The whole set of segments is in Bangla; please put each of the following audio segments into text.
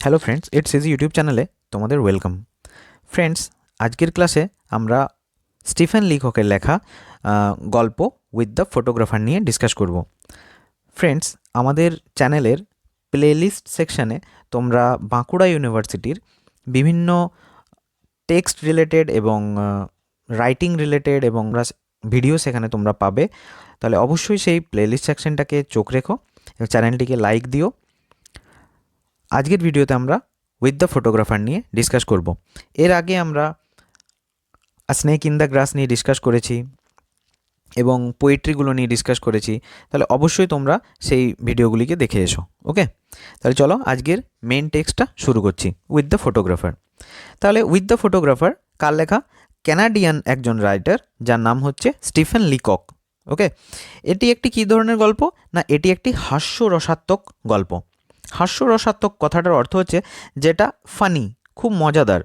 Hello friends it's easy YouTube চ্যানেলে তোমাদের ওয়েলকাম ফ্রেন্ডস আজকের ক্লাসে আমরা স্টিফেন লিখকের লেখা গল্প উইথ দ্য ফটোগ্রাফার নিয়ে ডিসকাস করব। ফ্রেন্ডস আমাদের চ্যানেলের প্লেলিস্ট সেকশানে তোমরা বাঁকুড়া ইউনিভার্সিটির বিভিন্ন টেক্সট রিলেটেড এবং রাইটিং রিলেটেড এবং ভিডিও সেখানে তোমরা পাবে। তাহলে অবশ্যই সেই প্লেলিস্ট সেকশনটাকে চোখ রেখো চ্যানেলটিকে লাইক দিও। আজকের ভিডিওতে আমরা উইথ দ্য ফটোগ্রাফার নিয়ে ডিসকাস করব। এর আগে আমরা স্নেক ইন দ্য গ্রাস নিয়ে ডিসকাস করেছি এবং পোয়েট্রিগুলো নিয়ে ডিসকাস করেছি। তাহলে অবশ্যই তোমরা সেই ভিডিওগুলিকে দেখে এসো ওকে তাহলে চলো আজকের মেন টেক্সটটা শুরু করছি উইথ দ্য ফটোগ্রাফার তাহলে উইথ দ্য ফটোগ্রাফার কার লেখা? ক্যানাডিয়ান একজন রাইটার যার নাম হচ্ছে স্টিফেন লিকক ওকে এটি একটি কী ধরনের গল্প? না, এটি একটি হাস্যরসাত্মক গল্প। হাস্যরসাত্মক কথাটার অর্থ হচ্ছে যেটা ফানি খুব মজাদার।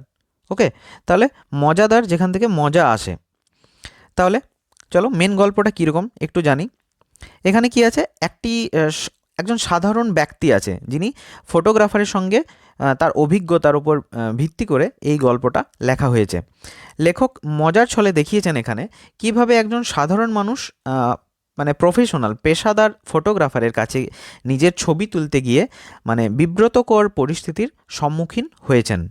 ওকে তাহলে মজাদার যেখান থেকে মজা আসে। তাহলে চলো মেন গল্পটা কীরকম একটু জানি। এখানে কি আছে? একটি একজন সাধারণ ব্যক্তি আছে যিনি ফটোগ্রাফারের সঙ্গে তার অভিজ্ঞতার উপর ভিত্তি করে এই গল্পটা লেখা হয়েছে। লেখক মজার ছলে দেখিয়েছেন এখানে কীভাবে একজন সাধারণ মানুষ মানে প্রফেশনাল পেশাদার ফটোগ্রাফারের কাছে নিজের ছবি তুলতে গিয়ে মানে বিব্রতকর পরিস্থিতির সম্মুখীন হয়েছেন।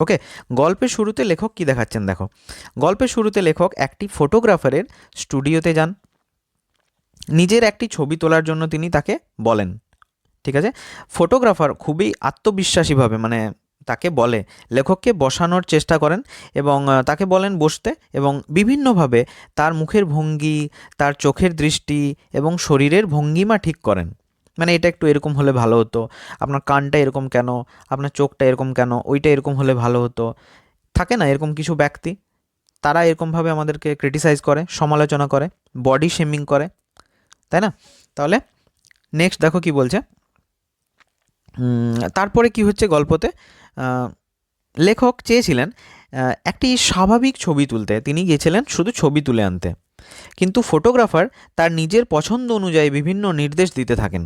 ওকে, গল্পের শুরুতে লেখক কি দেখাচ্ছেন দেখো। গল্পের শুরুতে লেখক একটি ফটোগ্রাফারের স্টুডিওতে যান। নিজের একটি ছবি তোলার জন্য তিনি তাকে বলেন। ঠিক আছে? ফটোগ্রাফার খুবই আত্মবিশ্বাসীভাবে মানে তাকে বলে, লেখককে বসানোর চেষ্টা করেন এবং তাকে বলেন বসতে এবং বিভিন্নভাবে তার মুখের ভঙ্গি, তার চোখের দৃষ্টি এবং শরীরের ভঙ্গিমা ঠিক করেন। মানে এটা একটু এরকম হলে ভালো হতো। আপনার কানটা এরকম কেন? আপনার চোখটা এরকম কেন? ওইটা এরকম হলে ভালো হতো। থাকে না এরকম কিছু ব্যক্তি? তারা এরকমভাবে আমাদেরকে ক্রিটিসাইজ করে, সমালোচনা করে বডি শেমিং করে। তাই না? তাহলে নেক্সট দেখো কি বলছে। তারপরে কি হচ্ছে গল্পতে? লেখক চেয়েছিলেন একটি স্বাভাবিক ছবি তুলতে। তিনি গিয়েছিলেন শুধু ছবি তুলে আনতে। কিন্তু ফটোগ্রাফার তার নিজের পছন্দ অনুযায়ী বিভিন্ন নির্দেশ দিতে থাকেন।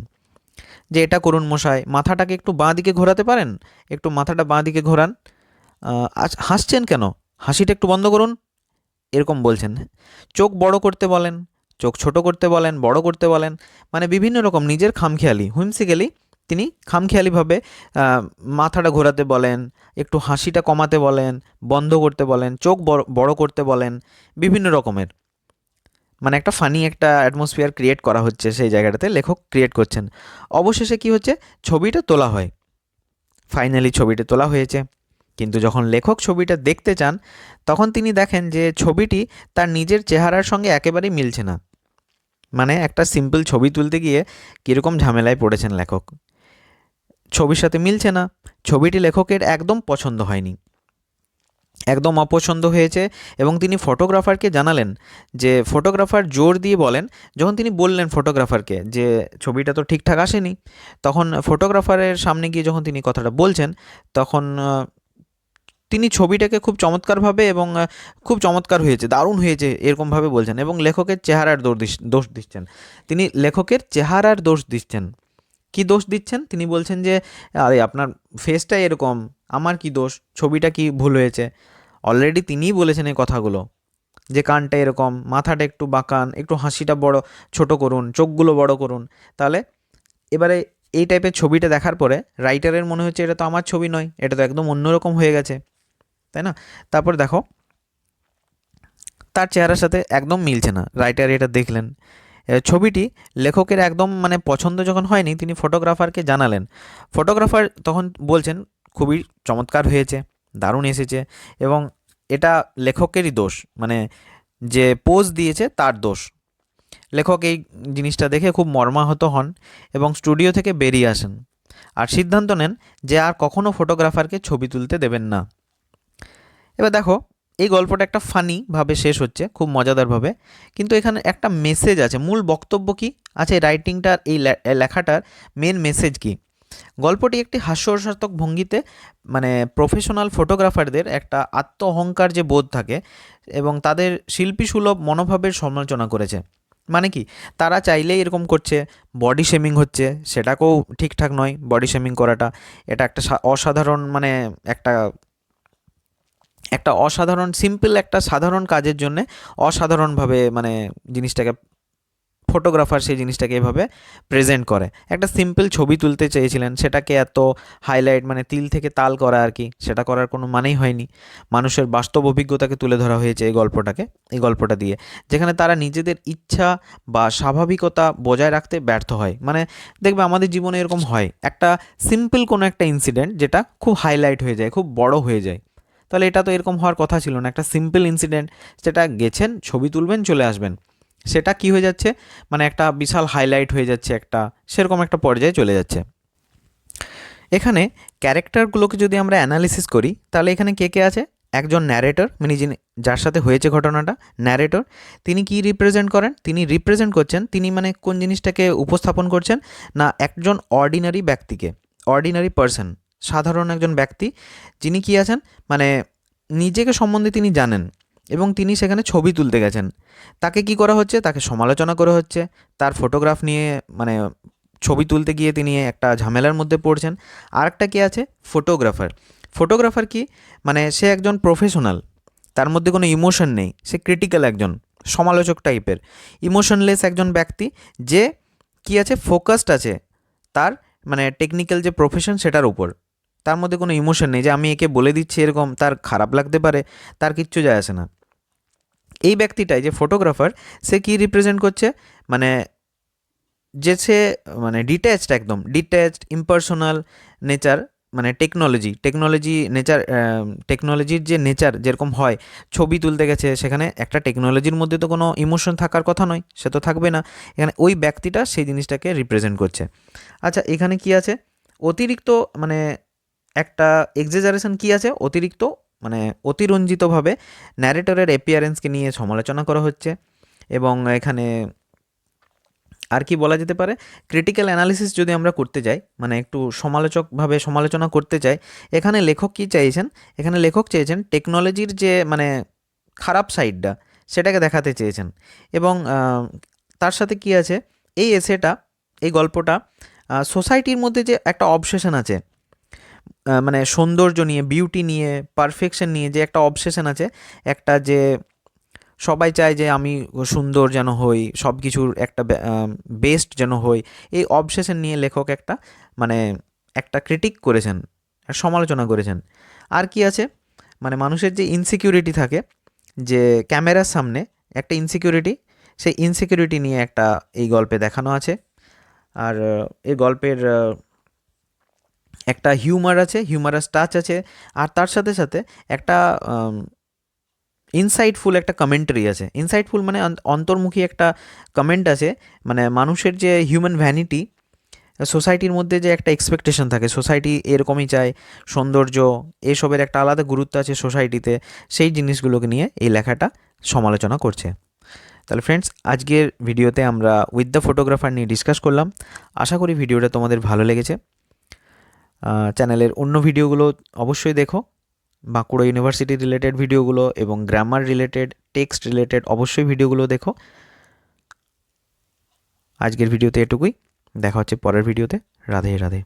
যে এটা করুন মশাই, মাথাটাকে একটু বাঁ দিকে ঘোরাতে পারেন? একটু মাথাটা বাঁ দিকে ঘোরান। হাসছেন কেন? হাসিটা একটু বন্ধ করুন। এরকম বলছেন। চোখ বড় করতে বলেন, চোখ ছোট করতে বলেন, বড় করতে বলেন। মানে বিভিন্ন রকম নিজের খামখেয়ালি হুইমসিক্যালি তিনি খামখেয়ালিভাবে মাথাটা ঘোরাতে বলেন, একটু হাসিটা কমাতে বলেন, বন্ধ করতে বলেন, চোখ বড় বড় করতে বলেন, বিভিন্ন রকমের। মানে একটা ফানি একটা অ্যাটমসফিয়ার ক্রিয়েট করা হচ্ছে সেই জায়গাটাতে লেখক ক্রিয়েট করছেন। অবশেষে কি হচ্ছে? ছবিটা তোলা হয়। ফাইনালি ছবিটা তোলা হয়েছে। কিন্তু যখন লেখক ছবিটা দেখতে চান, তখন তিনি দেখেন যে ছবিটি তার নিজের চেহারার সঙ্গে একেবারেই মিলছে না। মানে একটা সিম্পল ছবি তুলতে গিয়ে কীরকম ঝামেলায় পড়েছেন লেখক। ছবির সাথে মিলছে না। ছবিটি লেখকের একদম পছন্দ হয়নি। একদম অপছন্দ হয়েছে এবং তিনি ফটোগ্রাফারকে জানালেন যে, ফটোগ্রাফার জোর দিয়ে বলেন, যখন তিনি বললেন ফটোগ্রাফারকে যে, ছবিটা তো ঠিকঠাক আসেনি, তখন ফটোগ্রাফারের সামনে গিয়ে যখন তিনি কথাটা বলছেন, তখন তিনি ছবিটাকে খুব চমৎকারভাবে এবং খুব চমৎকার হয়েছে, দারুণ হয়েছে এরকমভাবে বলছেন এবং লেখকের চেহারার দোষ দোষ দিচ্ছেন। তিনি লেখকের চেহারার দোষ দিচ্ছেন। কি দোষ দিচ্ছেন? তিনি বলছেন যে, আরে, আপনার ফেসটা এরকম, আমার কি দোষ? ছবিটা কি ভুল হয়েছে? অলরেডি তিনিই বলেছেন এই কথাগুলো, যে কানটা এরকম, মাথাটা একটু বাঁকান, একটু হাসিটা বড়, ছোট করুন, চোখগুলো বড় করুন। তাহলে এবারে এই টাইপের ছবিটা দেখার পরে রাইটারের মনে হচ্ছে এটা তো আমার ছবি নয়, এটা তো একদম অন্যরকম হয়ে গেছে, তাই না? তারপর দেখো, তার চেহারার সাথে একদম মিলছে না রাইটার এটা দেখলেন। ছবিটি লেখকের একদম মানে পছন্দ যখন হয়নি, তিনি ফটোগ্রাফারকে জানালেন। ফটোগ্রাফার তখন বলছেন, খুবই চমৎকার হয়েছে, দারুণ এসেছে এবং এটা লেখকেরই দোষ মানে যে পোজ দিয়েছে তার দোষ। লেখক এই জিনিসটা দেখে খুব মর্মাহত হন এবং স্টুডিও থেকে বেরিয়ে আসেন। আর সিদ্ধান্ত নেন যে আর কখনো ফটোগ্রাফারকে ছবি তুলতে দেবেন না। এবার দেখো এই গল্পটা একটা ফানি ভাবে শেষ হচ্ছে, খুব মজাদারভাবে। কিন্তু এখানে একটা মেসেজ আছে, মূল বক্তব্য কি? আছে রাইটিংটার এই লেখাটার মেন মেসেজ কি? গল্পটি একটি হাস্যরসাত্মক ভঙ্গিতে মানে প্রফেশনাল ফটোগ্রাফারদের একটা আত্ম অহংকার যে বোধ থাকে এবং তাদের শিল্পীসুলভ মনোভাবের সমালোচনা করেছে। মানে কি? তারা চাইলেই এরকম করছে বডি শেমিং হচ্ছে, সেটাকেও ঠিকঠাক নয় বডি শেমিং করাটা। এটা একটা অসাধারণ মানে একটা একটা অসাধারণ সিম্পল একটা সাধারণ কাজের জন্য অসাধারণভাবে মানে জিনিসটাকে ফটোগ্রাফার সেই জিনিসটাকে এভাবে প্রেজেন্ট করে। একটা সিম্পল ছবি তুলতে চেয়েছিলেন, সেটাকে এত হাইলাইট মানে তিল থেকে তাল করা আর কি, সেটা করার কোনো মানেই হয়নি। মানুষের বাস্তব অভিজ্ঞতাকে তুলে ধরা হয়েছে এই গল্পটাকে, এই গল্পটা দিয়ে, যেখানে তারা নিজেদের ইচ্ছা বা স্বাভাবিকতা বজায় রাখতে ব্যর্থ হয়। মানে দেখবে আমাদের জীবনে এরকম হয়, একটা সিম্পল কোনো একটা ইনসিডেন্ট যেটা খুব হাইলাইট হয়ে যায়, খুব বড় হয়ে যায়। তাহলে এটা তো এরকম হওয়ার কথা ছিল না। একটা সিম্পল ইনসিডেন্ট যেটা গেছেন, ছবি তুলবেন, চলে আসবেন। সেটা কি হয়ে যাচ্ছে? মানে একটা বিশাল হাইলাইট হয়ে যাচ্ছে একটা, সেরকম একটা পর্যায়ে চলে যাচ্ছে। এখানে ক্যারেক্টারগুলোকে যদি আমরা অ্যানালিসিস করি, তাহলে এখানে কে কে আছে? একজন ন্যারেটর মানে যিনি, যার সাথে হয়েছে ঘটনাটা ন্যারেটর তিনি কি রিপ্রেজেন্ট করেন? তিনি রিপ্রেজেন্ট করছেন, তিনি মানে কোন জিনিসটাকে উপস্থাপন করছেন? না, একজন অর্ডিনারি ব্যক্তিকে অর্ডিনারি পার্সন সাধারণ একজন ব্যক্তি, যিনি কি আছেন? মানে নিজেকে সম্বন্ধে তিনি জানেন এবং তিনি সেখানে ছবি তুলতে গেছেন। তাকে কি করা হচ্ছে? তাকে সমালোচনা করা হচ্ছে। তার ফটোগ্রাফ নিয়ে মানে ছবি তুলতে গিয়ে তিনি একটা ঝামেলার মধ্যে পড়ছেন। আর একটা কি আছে? ফটোগ্রাফার ফটোগ্রাফার কি? মানে সে একজন প্রফেশনাল তার মধ্যে কোনো ইমোশন নেই। সে ক্রিটিক্যাল একজন, সমালোচক টাইপের। ইমোশনলেস একজন ব্যক্তি, যে কি আছে? ফোকাসড আছে। তার মানে টেকনিক্যাল যে প্রফেশন সেটার উপর। তার মধ্যে কোনো ইমোশন নেই যে আমি একে বলে দিচ্ছি এরকম, তার খারাপ লাগতে পারে, তার কিচ্ছু যায় আসে না। এই ব্যক্তিটাই, যে ফটোগ্রাফার সে কি রিপ্রেজেন্ট করছে? মানে যে সে মানে ডিট্যাচড একদম ডিট্যাচড ইম্পার্সোনাল নেচার মানে টেকনোলজি টেকনোলজি নেচার টেকনোলজির যে নেচার যেরকম হয়, ছবি তুলতে গেছে, সেখানে একটা টেকনোলজির মধ্যে তো কোনো ইমোশন থাকার কথা নয়, সে তো থাকবে না। এখানে ওই ব্যক্তিটা সেই জিনিসটাকে রিপ্রেজেন্ট করছে। আচ্ছা এখানে কি আছে? অতিরিক্ত মানে একটা এক্সেজারেশন কি আছে? অতিরিক্ত মানে অতিরঞ্জিতভাবে ন্যারেটরের অ্যাপিয়ারেন্সকে নিয়ে সমালোচনা করা হচ্ছে এবং এখানে আর কি বলা যেতে পারে? ক্রিটিক্যাল অ্যানালিসিস যদি আমরা করতে যাই মানে একটু সমালোচকভাবে সমালোচনা করতে চাই এখানে লেখক কি চাইছেন? এখানে লেখক চেয়েছেন টেকনোলজির যে মানে খারাপ সাইডটা সেটাকে দেখাতে চেয়েছেন। এবং তার সাথে কি আছে? এই এসেটা এই গল্পটা সোসাইটির মধ্যে যে একটা অবসেশন আছে মানে সৌন্দর্য নিয়ে বিউটি নিয়ে পারফেকশন নিয়ে যে একটা অবসেশন আছে, একটা যে সবাই চায় যে আমি সুন্দর যেন হই সব কিছুর একটা বেস্ট যেন হই, এই অবসেশন নিয়ে লেখক একটা মানে একটা ক্রিটিক করেছেন সমালোচনা করেছেন। আর কি আছে? মানে মানুষের যে ইনসিকিউরিটি থাকে, যে ক্যামেরার সামনে একটা ইনসিকিউরিটি সেই ইনসিকিউরিটি নিয়ে একটা এই গল্পে দেখানো আছে। আর এই গল্পের একটা হিউমার আছে হিউমারাস টাচ আছে, আর তার সাথে সাথে একটা ইনসাইটফুল একটা কমেন্টারি আছে। ইনসাইটফুল মানে অন্তর্মুখী একটা কমেন্ট আছে মানে মানুষের যে হিউম্যান ভ্যানিটি সোসাইটির মধ্যে যে একটা এক্সপেকটেশন থাকে সোসাইটি এরকমই চায়, সৌন্দর্য, এসবের একটা আলাদা গুরুত্ব আছে সোসাইটিতে সেই জিনিসগুলোকে নিয়ে এই লেখাটা সমালোচনা করছে। তাহলে ফ্রেন্ডস আজকের ভিডিওতে আমরা উইথ দ্য ফটোগ্রাফার নিয়ে ডিসকাস করলাম। আশা করি ভিডিওটা তোমাদের ভালো লেগেছে। চ্যানেলের অন্য ভিডিওগুলো অবশ্যই দেখো। বাঁকুড়া ইউনিভার্সিটি রিলেটেড ভিডিওগুলো এবং গ্রামার রিলেটেড টেক্সট রিলেটেড অবশ্যই ভিডিওগুলো দেখো। আজকের ভিডিওতে এটুকুই। দেখা হচ্ছে পরের ভিডিওতে রাধে রাধে।